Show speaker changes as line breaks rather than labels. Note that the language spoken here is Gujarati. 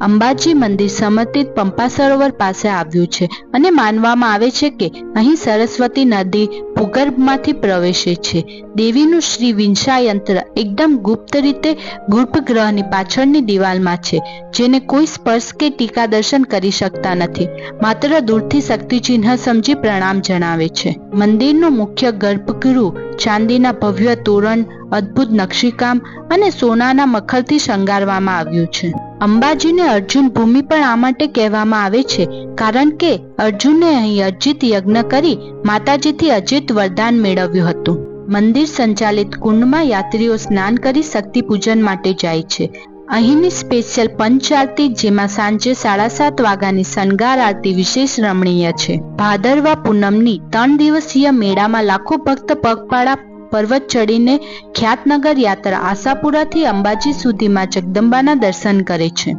અંબાજી મંદિર સમર્પિત પંપા સરોવર પાસે આવ્યું છે અને માનવામાં આવે છે કે અહીં સરસ્વતી નદી ભૂગર્ભમાંથી પ્રવેશે છે. દેવીનું શ્રી વિંશા યંત્ર એકદમ ગુપ્ત રીતે ગર્ભગૃહની પાછળની દિવાલમાં છે, જેને કોઈ સ્પર્શ કે ટીકા દર્શન કરી શકતા નથી. માત્ર દૂરથી શક્તિ ચિહ્ન સમજી પ્રણામ જણાવે છે. મંદિરનું મુખ્ય ગર્ભગૃહ ચાંદીના ભવ્ય તોરણ, અદ્ભુત નકશીકામ અને સોનાના મખરથી શણગારવામાં આવ્યું છે. અંબાજીને અર્જુન ભૂમિ પણ આ માટે કહેવામાં આવે છે, કારણ કે અર્જુને અહીં અર્જિત યજ્ઞ કરી માતાજીથી અજીત વરદાન મેળવ્યું હતું. મંદિર સંચાલિત કુંડમાં યાત્રીઓ સ્નાન કરી શક્તિ પૂજન માટે જાય છે. અહીંની સ્પેશિયલ પંચ આરતી જેમાં સાંજે સાડા સાત વાગ્યાની શણગાર આરતી વિશેષ રમણીય છે. ભાદરવા પૂનમની ત્રણ દિવસીય મેળામાં લાખો ભક્ત પગપાળા પર્વત ચડીને ખ્યાતનગર યાત્રા આશાપુરાથી અંબાજી સુધીમાં જગદંબાના દર્શન કરે છે.